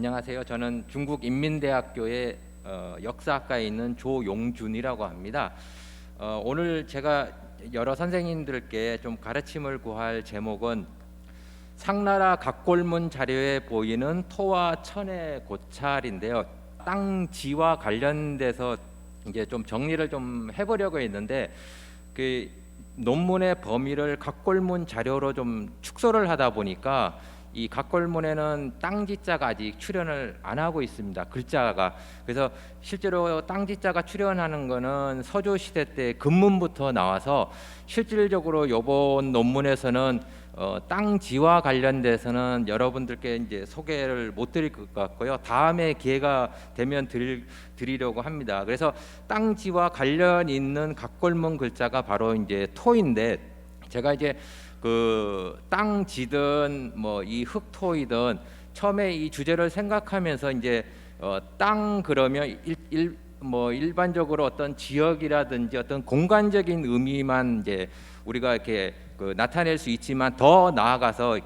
안녕하세요. 저는 중국 인민대학교의 어, 역사학과에 있는 조용준이라고 합니다. 어, 오늘 제가 여러 선생님들께 좀 가르침을 구할 제목은 상나라 각골문 자료에 보이는 토와 천의 고찰인데요. 땅지와 관련돼서 이제 좀 정리를 좀 해보려고 했는데 그 논문의 범위를 각골문 자료로 좀 축소를 하다 보니까 이 각골문에는 땅지자가 아직 출연을 안 하고 있습니다. 글자가 그래서 실제로 땅지자가 출연하는 거는 서조 시대 때 근문부터 나와서 실질적으로 요번 논문에서는 어, 땅지와 관련돼서는 여러분들께 이제 소개를 못 드릴 것 같고요. 다음에 기회가 되면 드릴, 드리려고 합니다. 그래서 땅지와 관련 있는 각골문 글자가 바로 이제 토인데 제가 이제 그 땅 지든 뭐 이 흙토이든 처음에 이 주제를 생각하면서 이제 어, 땅 그러면 일, 일, 뭐 일반적으로 어떤 지역이라든지 어떤 공간적인 의미만 이제 우리가 이렇게 그 나타낼 수 있지만 더 나아가서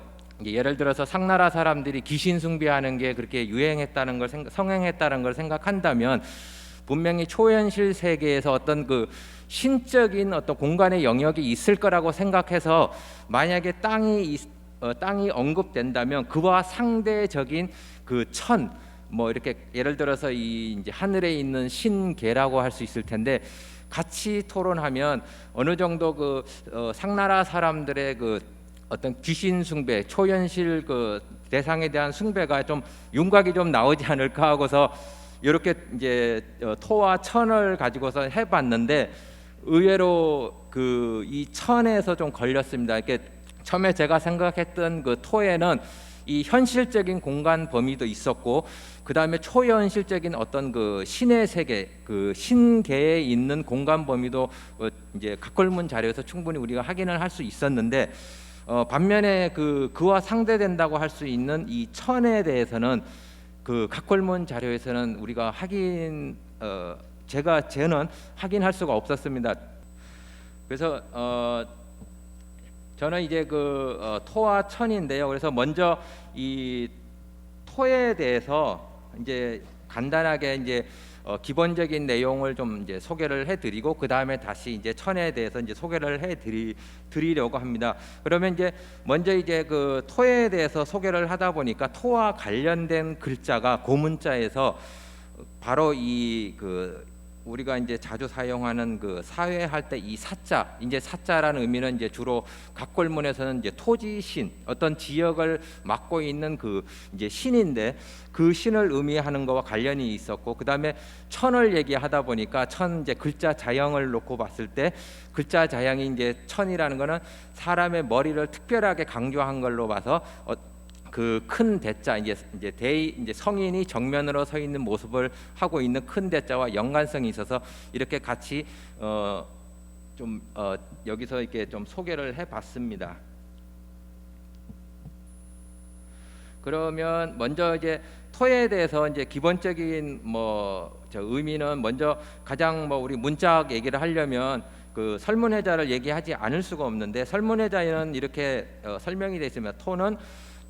예를 들어서 상나라 사람들이 귀신 숭배하는 게 그렇게 유행했다는 걸 생각, 성행했다는 걸 생각한다면 분명히 초현실 세계에서 어떤 그 신적인 어떤 공간의 영역이 있을 거라고 생각해서 만약에 땅이 있- 어, 땅이 언급된다면 그와 상대적인 그 천 뭐 이렇게 예를 들어서 이 이제 하늘에 있는 신계라고 할 수 있을 텐데 같이 토론하면 어느 정도 그 어, 상나라 사람들의 그 어떤 귀신 숭배, 초현실 그 대상에 대한 숭배가 좀 윤곽이 좀 나오지 않을까 하고서 이렇게 이제 어, 토와 천을 가지고서 해봤는데 의외로 그 이 천에서 좀 걸렸습니다. 이렇게 처음에 제가 생각했던 그 토에는 이 현실적인 공간 범위도 있었고 그 다음에 초현실적인 어떤 그 신의 세계, 그 신계에 있는 공간 범위도 어, 이제 각골문 자료에서 충분히 우리가 확인을 할 수 있었는데 어, 반면에 그 그와 상대된다고 할 수 있는 이 천에 대해서는 그 각골문 자료에서는 우리가 확인 어, 제가 저는 확인할 수가 없었습니다. 그래서 어, 저는 이제 그 어, 토와 천인데요. 그래서 먼저 이 토에 대해서 이제 간단하게 이제 어, 기본적인 내용을 좀 이제 소개를 해드리고 그 다음에 다시 이제 천에 대해서 이제 소개를 해드리 드리려고 합니다. 그러면 이제 먼저 이제 그 토에 대해서 소개를 하다 보니까 토와 관련된 글자가 고문자에서 바로 이그 우리가 이제 자주 사용하는 그 사회할 때 이 사자 이제 사자라는 의미는 이제 주로 각골문에서는 이제 토지신 어떤 지역을 맡고 있는 그 이제 신인데 그 신을 의미하는 거와 관련이 있었고 그 다음에 천을 얘기하다 보니까 천 이제 글자 자형을 놓고 봤을 때 글자 자형이 이제 천이라는 거는 사람의 머리를 특별하게 강조한 걸로 봐서 어, 그 큰 대자 이제 이제 대 이제 성인이 정면으로 서 있는 모습을 하고 있는 큰 대자와 연관성이 있어서 이렇게 같이 어 좀 어, 여기서 이렇게 좀 소개를 해봤습니다. 그러면 먼저 이제 토에 대해서 이제 기본적인 뭐 저 의미는 먼저 가장 뭐 우리 문짝 얘기를 하려면 그 설문해자를 얘기하지 않을 수가 없는데 설문해자에는 이렇게 어, 설명이 되어 있습니다. 토는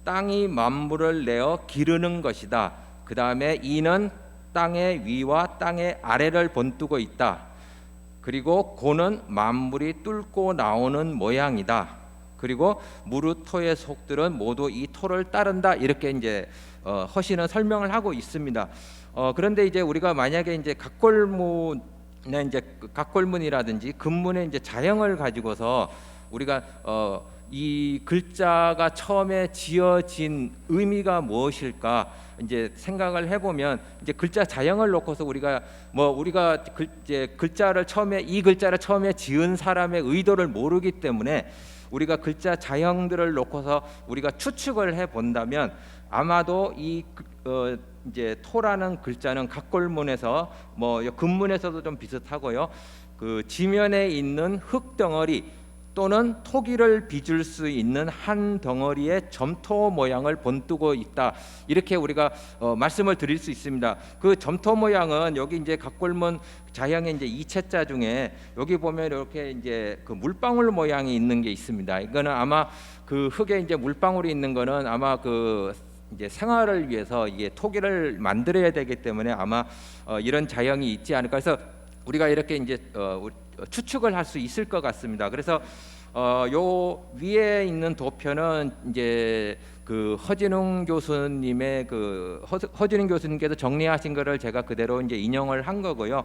땅이 만물을 내어 기르는 것이다. 그 다음에 이는 땅의 위와 땅의 아래를 본뜨고 있다. 그리고 고는 만물이 뚫고 나오는 모양이다. 그리고 무릇 토의 속들은 모두 이 토를 따른다. 이렇게 이제 어, 허시는 설명을 하고 있습니다. 어, 그런데 이제 우리가 만약에 이제 각골문 네, 이제 그 각골문이라든지 금문의 이제 자형을 가지고서 우리가 어, 이 글자가 처음에 지어진 의미가 무엇일까 이제 생각을 해보면 이제 글자 자형을 놓고서 우리가 뭐 우리가 글, 이제 글자를 처음에 이 글자를 처음에 지은 사람의 의도를 모르기 때문에 우리가 글자 자형들을 놓고서 우리가 추측을 해 본다면 아마도 이 어, 이제 토라는 글자는 각골문에서 뭐 금문에서도 좀 비슷하고요. 그 지면에 있는 흙 덩어리 또는 토기를 빚을 수 있는 한 덩어리의 점토 모양을 본뜨고 있다. 이렇게 우리가 어, 말씀을 드릴 수 있습니다. 그 점토 모양은 여기 이제 각골문 자형의 이제 이체자 중에 여기 보면 이렇게 이제 그 물방울 모양이 있는 게 있습니다. 이거는 아마 그 흙에 이제 물방울이 있는 거는 아마 그 이제 생활을 위해서 이게 토기를 만들어야 되기 때문에 아마 어, 이런 자형이 있지 않을까 해서 우리가 이렇게 이제 어, 추측을 할 수 있을 것 같습니다. 그래서 어, 요 위에 있는 도표는 이제 그 허진웅 교수님의 그 허, 허진웅 교수님께서 정리하신 거를 제가 그대로 이제 인용을 한 거고요.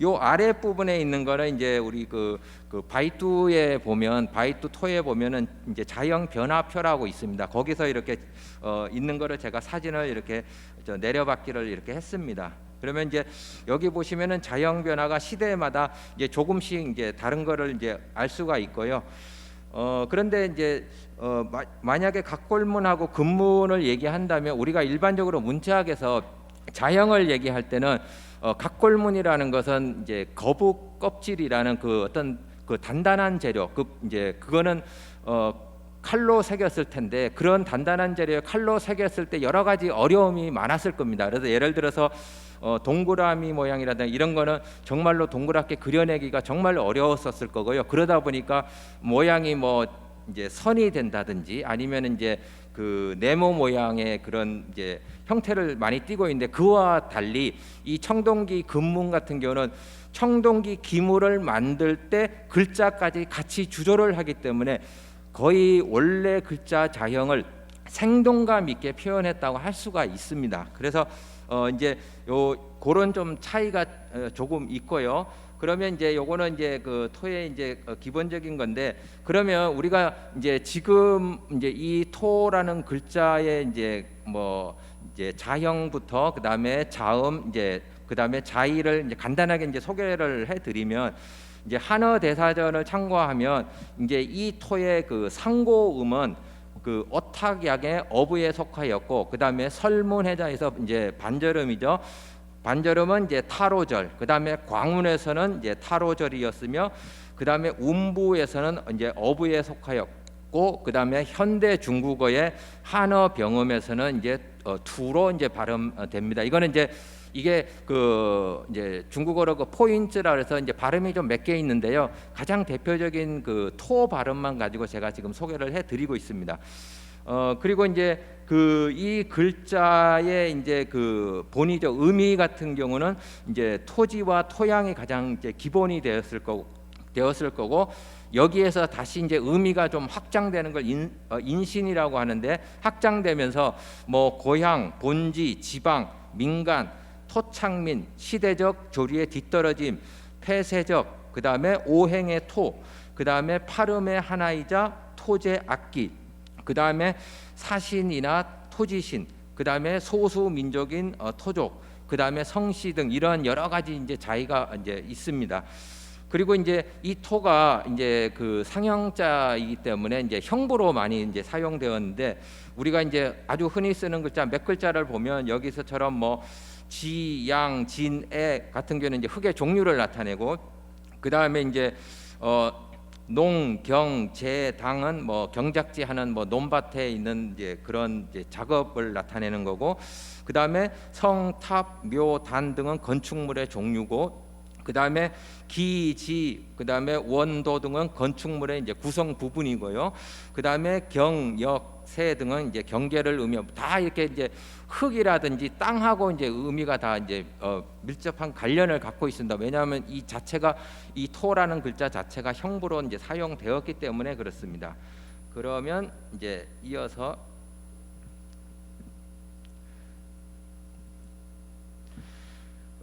요 아래 부분에 있는 거는 이제 우리 그, 그 바이두에 보면 바이두 토에 보면은 이제 자형 변화표라고 있습니다. 거기서 이렇게 어, 있는 거를 제가 사진을 이렇게 저 내려받기를 이렇게 했습니다. 그러면 이제 여기 보시면은 자형 변화가 시대마다 이제 조금씩 이제 다른 거를 이제 알 수가 있고요. 어 그런데 이제 어 마, 만약에 각골문하고 근문을 얘기한다면 우리가 일반적으로 문자학에서 자형을 얘기할 때는 어 각골문이라는 것은 이제 거북 껍질이라는 그 어떤 그 단단한 재료 그 이제 그거는 어 칼로 새겼을 텐데 그런 단단한 재료에 칼로 새겼을 때 여러 가지 어려움이 많았을 겁니다. 그래서 예를 들어서 어, 동그라미 모양이라든가 이런 거는 정말로 동그랗게 그려내기가 정말 어려웠었을 거고요. 그러다 보니까 모양이 뭐 이제 선이 된다든지 아니면 이제 그 네모 모양의 그런 이제 형태를 많이 띠고 있는데 그와 달리 이 청동기 금문 같은 경우는 청동기 기물을 만들 때 글자까지 같이 주조를 하기 때문에 거의 원래 글자 자형을 생동감 있게 표현했다고 할 수가 있습니다. 그래서 어 이제 요 그런 좀 차이가 어, 조금 있고요. 그러면 이제 요거는 이제 그 토의 이제 어, 기본적인 건데 그러면 우리가 이제 지금 이제 이 토라는 글자의 이제 뭐 이제 자형부터 그다음에 자음 이제 그다음에 자의를 이제 간단하게 이제 소개를 해 드리면 이제 한어 대사전을 참고하면 이제 이 토의 그 상고음은 그 어탁약의 어부에 속하였고 그 다음에 설문해자에서 이제 반절음이죠. 반절음은 이제 타로절. 그 다음에 광운에서는 이제 타로절이었으며 그 다음에 운부에서는 이제 어부에 속하였고 그 다음에 현대 중국어의 한어 병음에서는 이제 어, 투로 이제 발음됩니다. 이거는 이제 이게 그 이제 중국어로 그 포인트라 그래서 이제 발음이 좀 몇 개 있는데요. 가장 대표적인 그 토 발음만 가지고 제가 지금 소개를 해 드리고 있습니다. 어 그리고 이제 그 이 글자의 이제 그 본의적 의미 같은 경우는 이제 토지와 토양이 가장 이제 기본이 되었을 거고 되었을 거고 여기에서 다시 이제 의미가 좀 확장되는 걸 인, 어, 인신이라고 하는데 확장되면서 뭐 고향, 본지, 지방, 민간, 토착민, 시대적 조리의 뒤떨어짐, 폐쇄적, 그 다음에 오행의 토, 그 다음에 파름의 하나이자 토제 악기, 그 다음에 사신이나 토지신, 그 다음에 소수 민족인 어, 토족, 그 다음에 성씨 등 이런 여러 가지 이제 자의가 이제 있습니다. 그리고 이제 이 토가 이제 그 상형자이기 때문에 이제 형부로 많이 이제 사용되었는데 우리가 이제 아주 흔히 쓰는 글자 몇 글자를 보면 여기서처럼 뭐 지, 양, 진, 애 같은 경우는 이제 흙의 종류를 나타내고 그 다음에 이제 어 농, 경, 재, 당은 뭐 경작지 하는 뭐 논밭에 있는 이제 그런 이제 작업을 나타내는 거고 그 다음에 성, 탑, 묘, 단 등은 건축물의 종류고 그 다음에 기, 지, 그 다음에 원도 등은 건축물의 이제 구성 부분이고요. 그 다음에 경, 역, 세 등은 이제 경계를 의미하고 다 이렇게 이제 흙이라든지 땅하고 이제 의미가 다 이제 어, 밀접한 관련을 갖고 있습니다. 왜냐하면 이 자체가 이 토라는 글자 자체가 형부로 이제 사용되었기 때문에 그렇습니다. 그러면 이제 이어서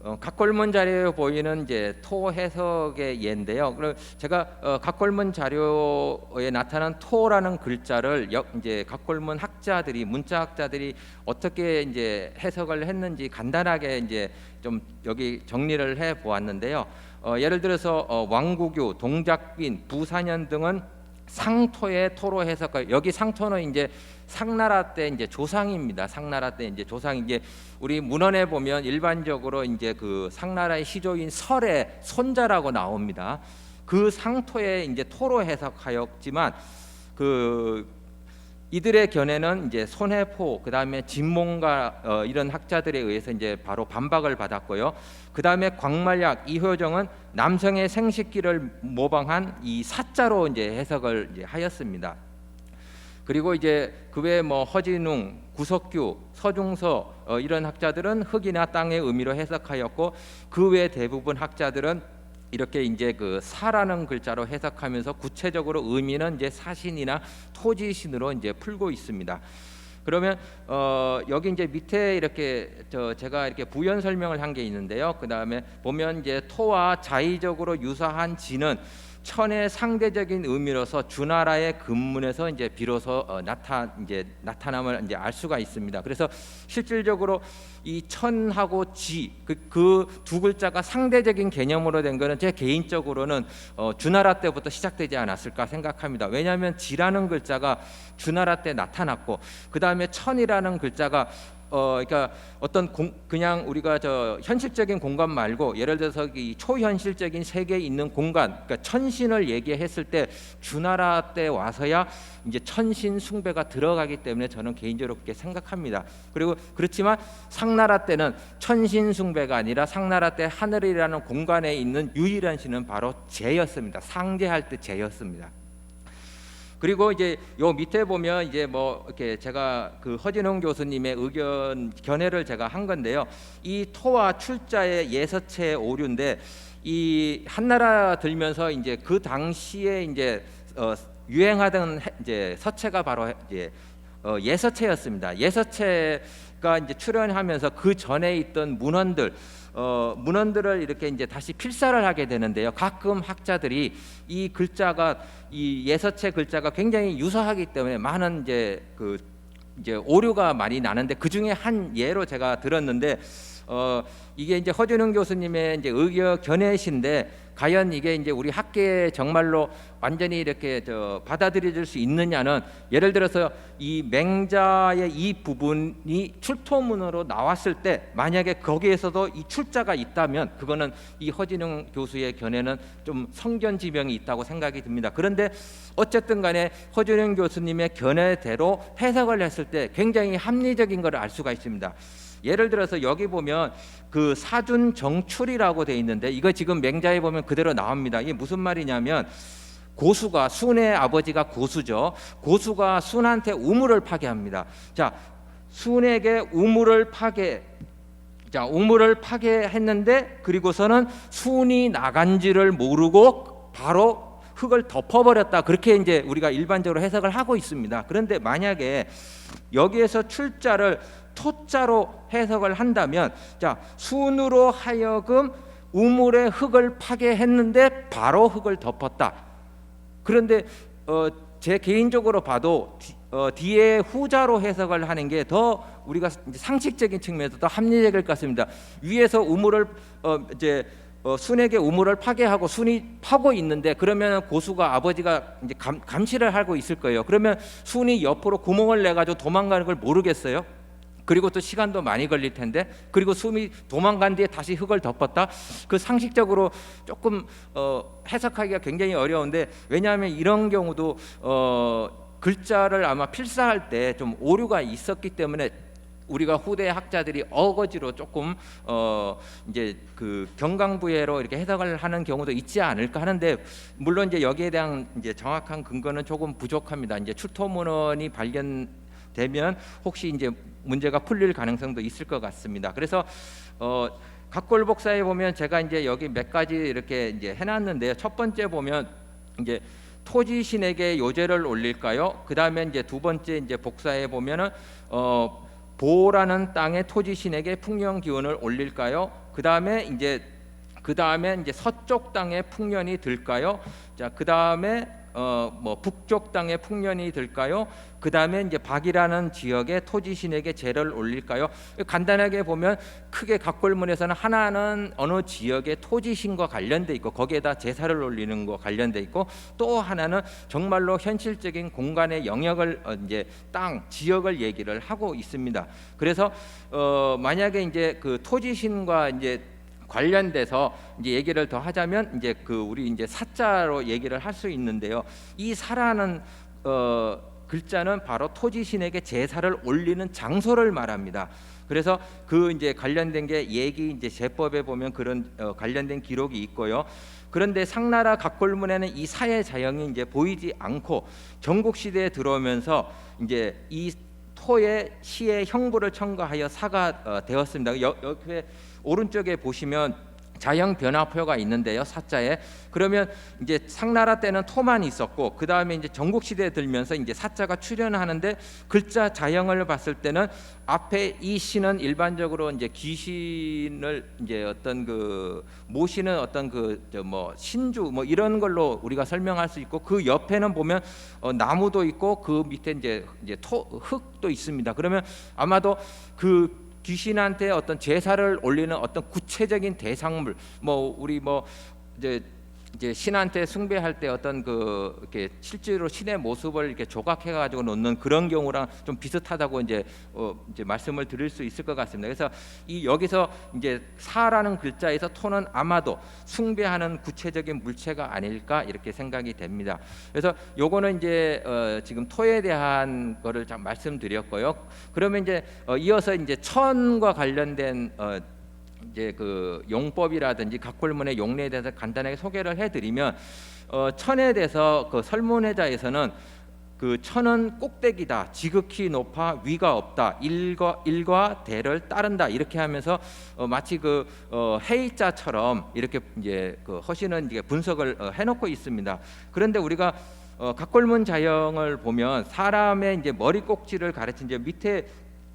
어, 각골문 자료에 보이는 이제 토 해석의 예인데요. 그럼 제가 어, 각골문 자료에 나타난 토라는 글자를 역, 이제 각골문 학자들이 문자 학자들이 어떻게 이제 해석을 했는지 간단하게 이제 좀 여기 정리를 해 보았는데요. 어, 예를 들어서 어, 왕구교, 동작빈, 부사년 등은 상토의 토로 해석할 여기 상토는 이제 상나라 때 이제 조상입니다. 상나라 때 이제 조상 이제 우리 문헌에 보면 일반적으로 이제 그 상나라의 시조인 설의 손자라고 나옵니다. 그 상토에 이제 토로 해석하였지만 그 이들의 견해는 이제 손해포 그 다음에 진몽가 어, 이런 학자들에 의해서 이제 바로 반박을 받았고요. 그 다음에 광말약 이효정은 남성의 생식기를 모방한 이 사자로 이제 해석을 이제 하였습니다. 그리고 이제 그 외에 뭐 허진웅, 구석규, 서중서 어, 이런 학자들은 흙이나 땅의 의미로 해석하였고 그 외 대부분 학자들은 이렇게 이제 그 사라는 글자로 해석하면서 구체적으로 의미는 이제 사신이나 토지신으로 이제 풀고 있습니다. 그러면 어 여기 이제 밑에 이렇게 저 제가 이렇게 부연 설명을 한 게 있는데요. 그 다음에 보면 이제 토와 자의적으로 유사한 지는 천의 상대적인 의미로서 주나라의 근문에서 이제 비로소 어, 나타 이제 나타남을 이제 알 수가 있습니다. 그래서 실질적으로 이 천하고 지그 두 글자가 상대적인 개념으로 된 거는 제 개인적으로는 어, 주나라 때부터 시작되지 않았을까 생각합니다. 왜냐하면 지라는 글자가 주나라 때 나타났고 그 다음에 천이라는 글자가 어 그러니까 어떤 공, 그냥 우리가 저 현실적인 공간 말고 예를 들어서 이 초현실적인 세계에 있는 공간 그러니까 천신을 얘기했을 때 주나라 때 와서야 이제 천신 숭배가 들어가기 때문에 저는 개인적으로 그렇게 생각합니다. 그리고 그렇지만 상나라 때는 천신 숭배가 아니라 상나라 때 하늘이라는 공간에 있는 유일한 신은 바로 제였습니다. 상제할 때 제였습니다. 그리고 이제 요 밑에 보면 이제 뭐 이렇게 제가 그 허진홍 교수님의 의견 견해를 제가 한 건데요. 이 토와 출자의 예서체 오류인데 이 한나라 들면서 이제 그 당시에 이제 어, 유행하던 해- 이제 서체가 바로 이제 어, 예서체였습니다. 예서체가 이제 출현하면서 그 전에 있던 문헌들 어, 문헌들을 이렇게 이제 다시 필사를 하게 되는데요. 가끔 학자들이 이 글자가 이 예서체 글자가 굉장히 유사하기 때문에 많은 이제 그 이제 오류가 많이 나는데 그 중에 한 예로 제가 들었는데 어 이게 이제 허준웅 교수님의 이제 의견 견해신데 과연 이게 이제 우리 학계에 정말로 완전히 이렇게 저 받아들여질 수 있느냐는 예를 들어서 이 맹자의 이 부분이 출토문으로 나왔을 때 만약에 거기에서도 이 출자가 있다면 그거는 이 허진웅 교수의 견해는 좀 성견 지명이 있다고 생각이 듭니다. 그런데 어쨌든 간에 허준웅 교수님의 견해대로 해석을 했을 때 굉장히 합리적인 것을 알 수가 있습니다. 예를 들어서 여기 보면 그 사준 정출이라고 돼 있는데 이거 지금 맹자에 보면 그대로 나옵니다. 이게 무슨 말이냐면 고수가 순의 아버지가 고수죠. 고수가 순한테 우물을 파괴합니다. 자, 순에게 우물을 파괴 자, 우물을 파괴했는데 그리고서는 순이 나간지를 모르고 바로 흙을 덮어버렸다. 그렇게 이제 우리가 일반적으로 해석을 하고 있습니다. 그런데 만약에 여기에서 출자를 토자로 해석을 한다면 자 순으로 하여금 우물의 흙을 파괴했는데 바로 흙을 덮었다. 그런데 어, 제 개인적으로 봐도 뒤, 어, 뒤에 후자로 해석을 하는 게 더 우리가 상식적인 측면에서 더 합리적일 것 같습니다. 위에서 우물을 어, 이제 어, 순에게 우물을 파괴하고 순이 파고 있는데 그러면 고수가 아버지가 이제 감, 감시를 하고 있을 거예요. 그러면 순이 옆으로 구멍을 내 가지고 도망가는 걸 모르겠어요. 그리고 또 시간도 많이 걸릴 텐데 그리고 숨이 도망간 뒤에 다시 흙을 덮었다 그 상식적으로 조금 어, 해석하기가 굉장히 어려운데 왜냐하면 이런 경우도 어, 글자를 아마 필사할 때 좀 오류가 있었기 때문에 우리가 후대 학자들이 어거지로 조금 어 이제 그 경강부회로 이렇게 해석을 하는 경우도 있지 않을까 하는데 물론 이제 여기에 대한 이제 정확한 근거는 조금 부족합니다. 이제 출토문헌이 발견되면 혹시 이제 문제가 풀릴 가능성도 있을 것 같습니다. 그래서 어 각골복사에 보면 제가 이제 여기 몇 가지 이렇게 이제 해놨는데요. 첫 번째 보면 이제 토지 신에게 요제를 올릴까요? 그 다음에 이제 두 번째 이제 복사해 보면은 어 보라는 땅의 토지 신에게 풍년 기운을 올릴까요? 그 다음에 이제 그 다음에 이제 서쪽 땅에 풍년이 들까요? 자, 그 다음에 어 뭐 북쪽 땅에 풍년이 들까요? 그 다음에 이제 박이라는 지역의 토지 신에게 제를 올릴까요? 간단하게 보면 크게 각골문에서는 하나는 어느 지역의 토지 신과 관련돼 있고 거기에다 제사를 올리는 거 관련돼 있고 또 하나는 정말로 현실적인 공간의 영역을 어, 이제 땅 지역을 얘기를 하고 있습니다. 그래서 어 만약에 이제 그 토지 신과 이제 관련돼서 이제 얘기를 더 하자면 이제 그 우리 이제 사자로 얘기를 할 수 있는데요. 이 사라는 어 글자는 바로 토지 신에게 제사를 올리는 장소를 말합니다. 그래서 그 이제 관련된 게 얘기 이제 제법에 보면 그런 어, 관련된 기록이 있고요. 그런데 상나라 각골문에는 이 사회 자형이 이제 보이지 않고 전국 시대에 들어오면서 이제 이 토의 시의 형부를 첨가하여 사가 어, 되었습니다. 여, 옆에 오른쪽에 보시면 자형 변화표가 있는데요. 사자에 그러면 이제 상나라 때는 토만 있었고 그 다음에 이제 전국 시대에 들면서 이제 사자가 출현하는데 글자 자형을 봤을 때는 앞에 이 시는 일반적으로 이제 귀신을 이제 어떤 그 모시는 어떤 그저뭐 신주 뭐 이런 걸로 우리가 설명할 수 있고 그 옆에는 보면 어, 나무도 있고 그 밑에 이제 이제 토 흙도 있습니다. 그러면 아마도 그 귀신한테 어떤 제사를 올리는 어떤 구체적인 대상물 뭐 우리 뭐 이제 이제 신한테 숭배할 때 어떤 그 이렇게 실제로 신의 모습을 이렇게 조각해 가지고 놓는 그런 경우랑 좀 비슷하다고 이제 어 이제 말씀을 드릴 수 있을 것 같습니다. 그래서 이 여기서 이제 사라는 글자에서 토는 아마도 숭배하는 구체적인 물체가 아닐까 이렇게 생각이 됩니다. 그래서 요거는 이제 어 지금 토에 대한 거를 좀 말씀드렸고요. 그러면 이제 어 이어서 이제 천과 관련된 어 이제 그 용법이라든지 각 골문의 용례에 대해서 간단하게 소개를 해드리면 어, 천에 대해서 그 설문회자에서는 그 천은 꼭대기다, 지극히 높아 위가 없다, 일과 일과 대를 따른다 이렇게 하면서 어, 마치 그 어, 해이자처럼 이렇게 이제 그 허시는 이제 분석을 어, 해놓고 있습니다. 그런데 우리가 어, 각골문 자형을 보면 사람의 이제 머리 꼭지를 가르친 이제 밑에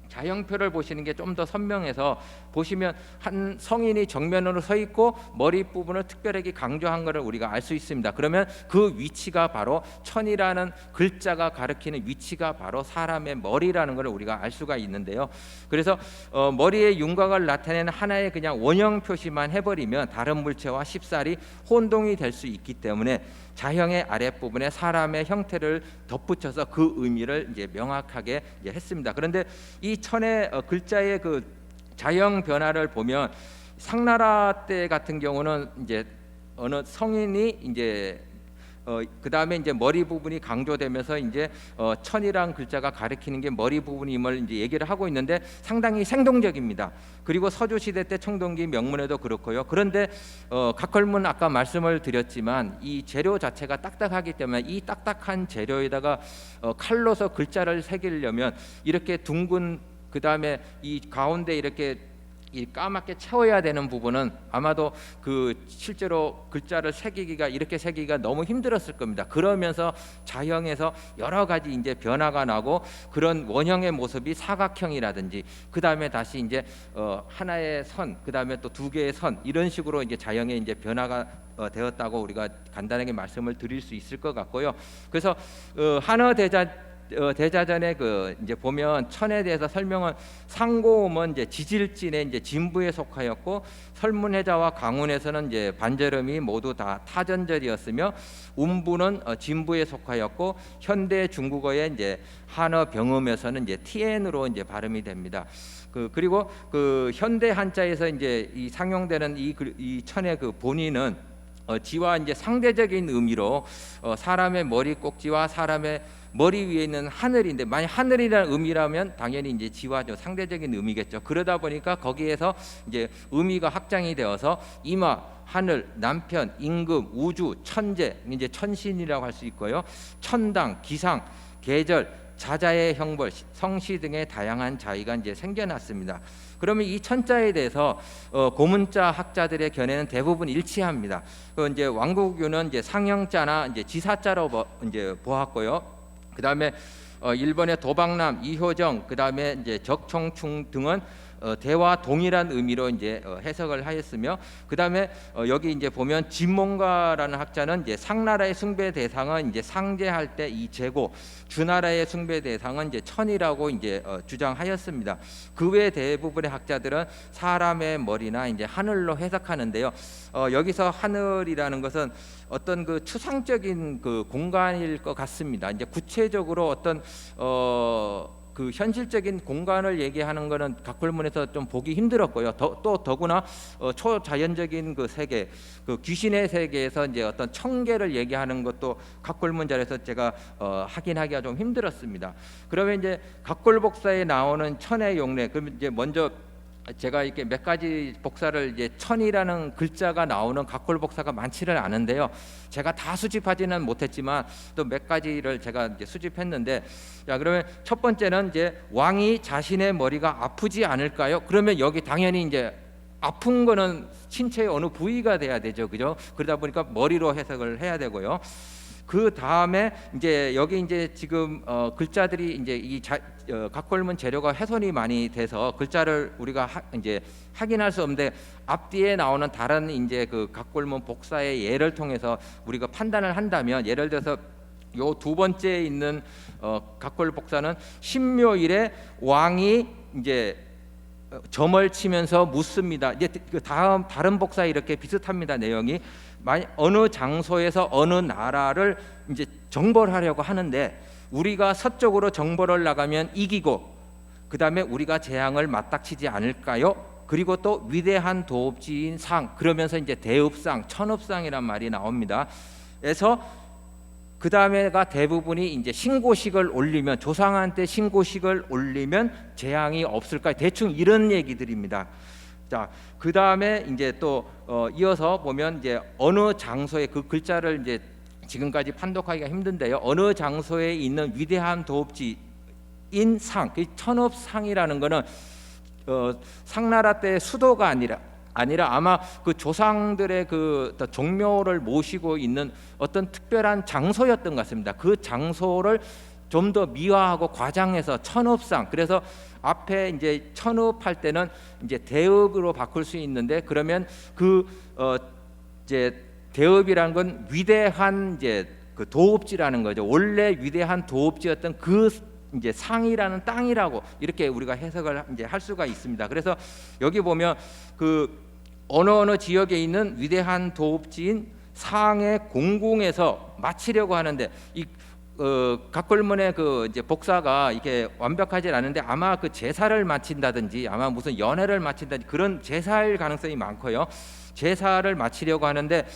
자형표를 보시는 게 좀 더 선명해서 보시면 한 성인이 정면으로 서 있고 머리 부분을 특별하게 강조한 것을 우리가 알 수 있습니다. 그러면 그 위치가 바로 천이라는 글자가 가리키는 위치가 바로 사람의 머리라는 것을 우리가 알 수가 있는데요. 그래서 어, 머리의 윤곽을 나타내는 하나의 그냥 원형 표시만 해버리면 다른 물체와 쉽사리 혼동이 될 수 있기 때문에 자형의 아랫부분에 사람의 형태를 덧붙여서 그 의미를 이제 명확하게 이제 했습니다. 그런데 이 천의 어, 글자의 그 자형 변화를 보면 상나라 때 같은 경우는 이제 어느 성인이 이제 어, 그 다음에 이제 머리 부분이 강조되면서 이제 어, 천이란 글자가 가리키는 게 머리 부분임을 이제 얘기를 하고 있는데 상당히 생동적입니다. 그리고 서주 시대 때 청동기 명문에도 그렇고요. 그런데 어, 각걸문 아까 말씀을 드렸지만 이 재료 자체가 딱딱하기 때문에 이 딱딱한 재료에다가 어, 칼로서 글자를 새기려면 이렇게 둥근 그 다음에 이 가운데 이렇게 이 까맣게 채워야 되는 부분은 아마도 그 실제로 글자를 새기기가 이렇게 새기기가 너무 힘들었을 겁니다. 그러면서 자형에서 여러 가지 이제 변화가 나고 그런 원형의 모습이 사각형이라든지 그 다음에 다시 이제 어 하나의 선, 그 다음에 또 두 개의 선 이런 식으로 이제 자형의 이제 변화가 어, 되었다고 우리가 간단하게 말씀을 드릴 수 있을 것 같고요. 그래서 어, 한어 대자 어, 대자전에 그 이제 보면 천에 대해서 설명은 상고음은 이제 지질진의 이제 진부에 속하였고 설문해자와 강운에서는 이제 반절음이 모두 다 타전절이었으며 운부는 어, 진부에 속하였고 현대 중국어의 이제 한어 병음에서는 이제 tn으로 이제 발음이 됩니다. 그 그리고 그 현대 한자에서 이제 이 상용되는 이, 글- 이 천의 그 본인은 어, 지와 이제 상대적인 의미로 어, 사람의 머리 꼭지와 사람의 머리 위에 있는 하늘인데 만약 하늘이라는 의미라면 당연히 이제 지와죠 상대적인 의미겠죠. 그러다 보니까 거기에서 이제 의미가 확장이 되어서 이마, 하늘, 남편, 임금, 우주, 천재 이제 천신이라고 할 수 있고요. 천당, 기상, 계절, 자자의 형벌, 성시 등의 다양한 자의가 이제 생겨났습니다. 그러면 이 천자에 대해서 어, 고문자 학자들의 견해는 대부분 일치합니다. 그 이제 왕국유는 이제 상형자나 이제 지사자로 보, 이제 보았고요. 그 다음에 어, 일본의 도박남, 이효정, 그 다음에 이제 적청충 등은 어, 대와 동일한 의미로 이제 어, 해석을 하였으며 그 다음에 어, 여기 이제 보면 진몽가라는 학자는 이제 상나라의 숭배 대상은 이제 상제할 때 이 제고 주나라의 숭배 대상은 이제 천이라고 이제 어, 주장하였습니다. 그 외 대부분의 학자들은 사람의 머리나 이제 하늘로 해석하는데요. 어, 여기서 하늘이라는 것은 어떤 그 추상적인 그 공간일 것 같습니다. 이제 구체적으로 어떤 어, 그 현실적인 공간을 얘기하는 것은 각골문에서 좀 보기 힘들었고요. 더, 또 더구나 어, 초자연적인 그 세계, 그 귀신의 세계에서 이제 어떤 청계를 얘기하는 것도 각골문자에서 제가 어, 확인하기가 좀 힘들었습니다. 그러면 이제 각골복사에 나오는 천의 용례, 그럼 이제 먼저 제가 이렇게 몇 가지 복사를 이제 천이라는 글자가 나오는 각골 복사가 많지는 않은데요. 제가 다 수집하지는 못했지만 또 몇 가지를 제가 이제 수집했는데 자 그러면 첫 번째는 이제 왕이 자신의 머리가 아프지 않을까요? 그러면 여기 당연히 이제 아픈 거는 신체의 어느 부위가 돼야 되죠, 그죠? 그러다 보니까 머리로 해석을 해야 되고요. 그 다음에 이제 여기 이제 지금 어, 글자들이 이제 이 자, 어, 각골문 재료가 훼손이 많이 돼서 글자를 우리가 하, 이제 확인할 수 없는데 앞뒤에 나오는 다른 이제 그 각골문 복사의 예를 통해서 우리가 판단을 한다면 예를 들어서 요 두 번째에 있는 어, 각골 복사는 신묘일에 왕이 이제 어, 점을 치면서 묻습니다. 이제 그 다음 다른 복사 이렇게 비슷합니다. 내용이 어느 장소에서 어느 나라를 이제 정벌 하려고 하는데 우리가 서쪽으로 정벌을 나가면 이기고 그 다음에 우리가 재앙을 맞닥치지 않을까요? 그리고 또 위대한 도읍지인 상 그러면서 이제 대읍상 천읍상이란 말이 나옵니다. 그래서 그 다음에가 대부분이 이제 신고식을 올리면 조상한테 신고식을 올리면 재앙이 없을까 대충 이런 얘기들입니다. 자, 그 다음에 이제 또 어, 이어서 보면 이제 어느 장소에 그 글자를 이제 지금까지 판독하기가 힘든데요. 어느 장소에 있는 위대한 도읍지인 상, 그 천업상이라는 거는 어, 상나라 때 수도가 아니라 아니라 아마 그 조상들의 그 종묘를 모시고 있는 어떤 특별한 장소였던 것 같습니다. 그 장소를 좀 더 미화하고 과장해서 천읍상 그래서 앞에 이제 천읍할 때는 이제 대읍으로 바꿀 수 있는데 그러면 그 어 이제 대읍이란 건 위대한 이제 그 도읍지라는 거죠. 원래 위대한 도읍지였던 그 이제 상이라는 땅이라고 이렇게 우리가 해석을 이제 할 수가 있습니다. 그래서 여기 보면 그 어느 어느 지역에 있는 위대한 도읍지인 상의 공궁에서 마치려고 하는데 이 어, 각골문의 그 이제 복사가 이게 완벽하지 않은데 아마 그 제사를 마친다든지 아마 무슨 연회를 마친다든지 그런 제사일 가능성이 많고요. 제사를 마치려고 하는데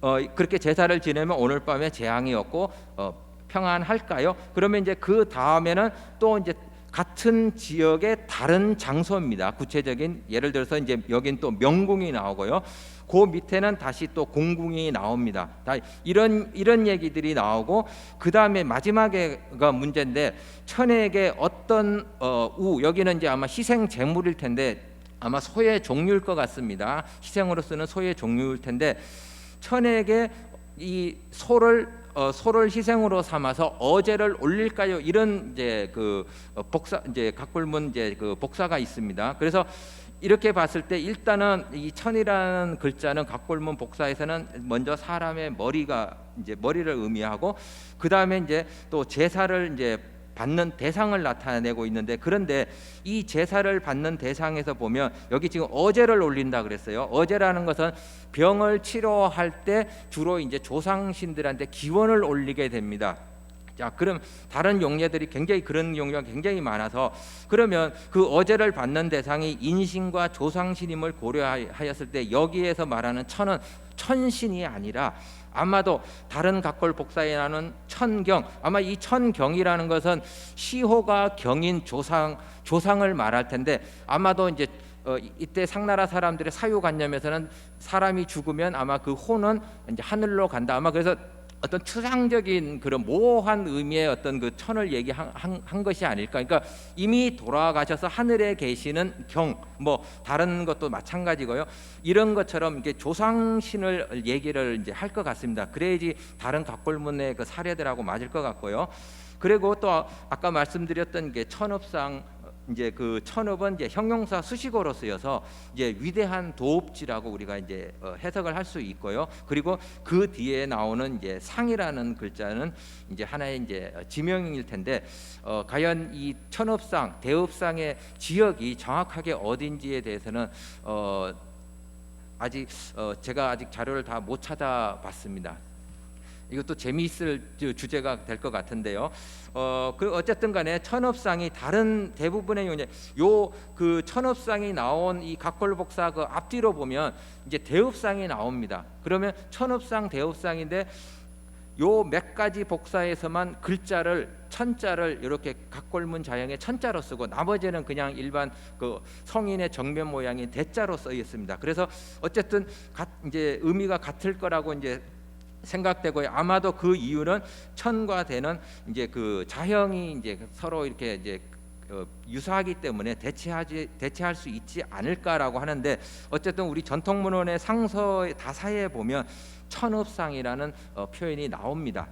어, 그렇게 제사를 지내면 오늘 밤에 재앙이 없고 어, 평안할까요? 그러면 이제 그 다음에는 또 이제 같은 지역의 다른 장소입니다. 구체적인 예를 들어서 이제 여긴 또 명궁이 나오고요. 그 밑에는 다시 또 공궁이 나옵니다. 다 이런 이런 얘기들이 나오고 그 다음에 마지막에가 문제인데 천에게 어떤 어, 우 여기는 이제 아마 희생 제물일 텐데 아마 소의 종류일 것 같습니다. 희생으로 쓰는 소의 종류일 텐데 천에게 이 소를 어, 소를 희생으로 삼아서 어제를 올릴까요? 이런 이제 그 어, 복사 이제 각골문 이제 그 복사가 있습니다. 그래서 이렇게 봤을 때 일단은 이 천이라는 글자는 각골문 복사에서는 먼저 사람의 머리가 이제 머리를 의미하고 그 다음에 이제 또 제사를 이제 받는 대상을 나타내고 있는데 그런데 이 제사를 받는 대상에서 보면 여기 지금 어제를 올린다 그랬어요. 어제라는 것은 병을 치료할 때 주로 이제 조상신들한테 기원을 올리게 됩니다. 자, 그럼 다른 용례들이 굉장히 그런 용례가 굉장히 많아서 그러면 그 어제를 받는 대상이 인신과 조상신임을 고려하였을 때 여기에서 말하는 천은 천신이 아니라 아마도 다른 각골 복사에 나는 천경 아마 이 천경이라는 것은 시호가 경인 조상 조상을 말할 텐데 아마도 이제 어, 이때 상나라 사람들의 사유관념에서는 사람이 죽으면 아마 그 호는 이제 하늘로 간다. 아마 그래서 어떤 추상적인 그런 모호한 의미의 어떤 그 천을 얘기한 한, 한 것이 아닐까. 그러니까 이미 돌아가셔서 하늘에 계시는 경, 뭐 다른 것도 마찬가지고요. 이런 것처럼 이렇게 조상신을 얘기를 이제 할 것 같습니다. 그래야지 다른 각골문의 그 사례들하고 맞을 것 같고요. 그리고 또 아까 말씀드렸던 게 천업상 이제 그 천업은 이제 형용사 수식어로 쓰여서 이제 위대한 도읍지라고 우리가 이제 어, 해석을 할 수 있고요. 그리고 그 뒤에 나오는 이제 상이라는 글자는 이제 하나의 이제 지명일 텐데 어, 과연 이 천업상 대읍상의 지역이 정확하게 어딘지에 대해서는 어, 아직 어, 제가 아직 자료를 다 못 찾아봤습니다. 이것도 재미있을 주- 주제가 될 것 같은데요. 어, 그 어쨌든 간에 천업상이 다른 대부분의 요그 천업상이 나온 이 각골복사 그 앞뒤로 보면 이제 대읍상이 나옵니다. 그러면 천업상 대읍상인데 요 몇 가지 복사에서만 글자를 천자를 이렇게 각골문 자형의 천자로 쓰고 나머지는 그냥 일반 그 성인의 정면 모양인 대자로 써 있습니다. 그래서 어쨌든 가, 이제 의미가 같을 거라고 이제 생각되고요. 아마도 그 이유는 천과 대는 이제 그 자형이 이제 서로 이렇게 이제 어, 유사하기 때문에 대체하지 대체할 수 있지 않을까라고 하는데 어쨌든 우리 전통 문헌의 상서 다사에 보면 천읍상이라는 어, 표현이 나옵니다.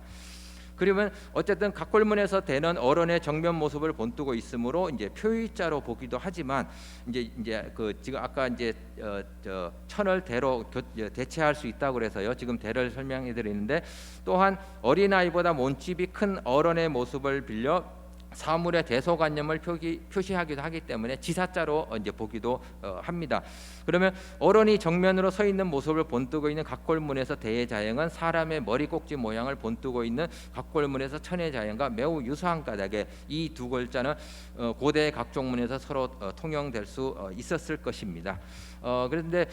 그러면 어쨌든 각골문에서 되는 어른의 정면 모습을 본뜨고 있으므로 이제 표의자로 보기도 하지만 이제 이제 그 지금 아까 이제 어, 저 천을 대로 교, 어, 대체할 수 있다고 그래서요. 지금 대를 설명해 드리는데 또한 어린아이보다 몸집이 큰 어른의 모습을 빌려 사물의 대소관념을 표기, 표시하기도 하기 때문에 지사자로 이제 보기도 어, 합니다. 그러면 어른이 정면으로 서 있는 모습을 본뜨고 있는 각골문에서 대의 자형은 사람의 머리 꼭지 모양을 본뜨고 있는 각골문에서 천의 자형과 매우 유사한 까닭에 이 두 글자는 어, 고대 각종 문에서 서로 어, 통용될 수 어, 있었을 것입니다. 어, 그런데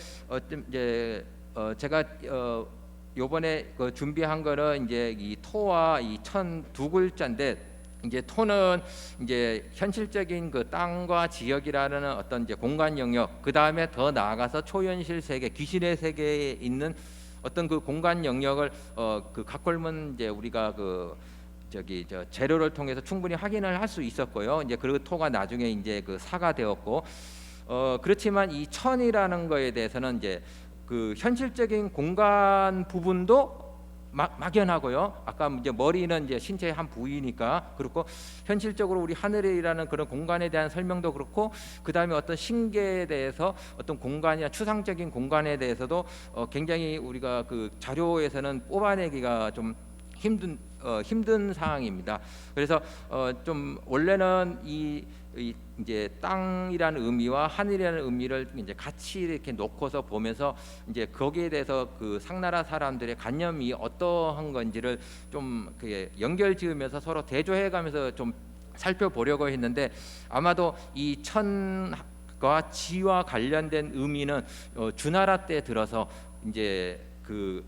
이제 어, 제가 어, 요번에 그 준비한 거는 이제 이 토와 이 천 두 글자인데 이제 토는 이제 현실적인 그 땅과 지역이라는 어떤 이제 공간 영역 그 다음에 더 나아가서 초현실 세계 귀신의 세계에 있는 어떤 그 공간 영역을 어그 각골문 이제 우리가 그 저기 저 재료를 통해서 충분히 확인을 할 수 있었고요. 이제 그 토가 나중에 이제 그 사가 되었고 어 그렇지만 이 천이라는 거에 대해서는 이제 그 현실적인 공간 부분도 막, 막연하고요. 아까 이제 머리는 이제 신체의 한 부위니까 그렇고 현실적으로 우리 하늘이라는 그런 공간에 대한 설명도 그렇고 그 다음에 어떤 신계에 대해서 어떤 공간이나 추상적인 공간에 대해서도 어, 굉장히 우리가 그 자료에서는 뽑아내기가 좀 힘든 어, 힘든 상황입니다. 그래서 어, 좀 원래는 이, 이 이제 땅이라는 의미와 하늘이라는 의미를 이제 같이 이렇게 놓고서 보면서 이제 거기에 대해서 그 상나라 사람들의 관념이 어떠한 건지를 좀 그게 연결 지으면서 서로 대조해 가면서 좀 살펴보려고 했는데 아마도 이 천과 지와 관련된 의미는 어, 주나라 때 들어서 이제 그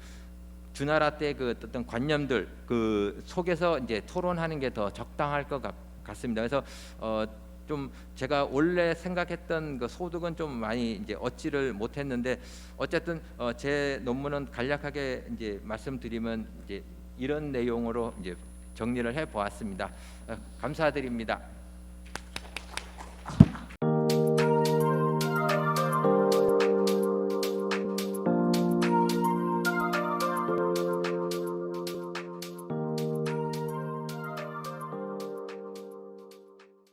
주나라 때 그 어떤 관념들 그 속에서 이제 토론하는 게 더 적당할 것 같, 같습니다. 그래서 어, 좀 제가 원래 생각했던 그 소득은 좀 많이 이제 얻지를 못했는데 어쨌든 어, 제 논문은 간략하게 이제 말씀드리면 이제 이런 내용으로 이제 정리를 해 보았습니다. 어, 감사드립니다.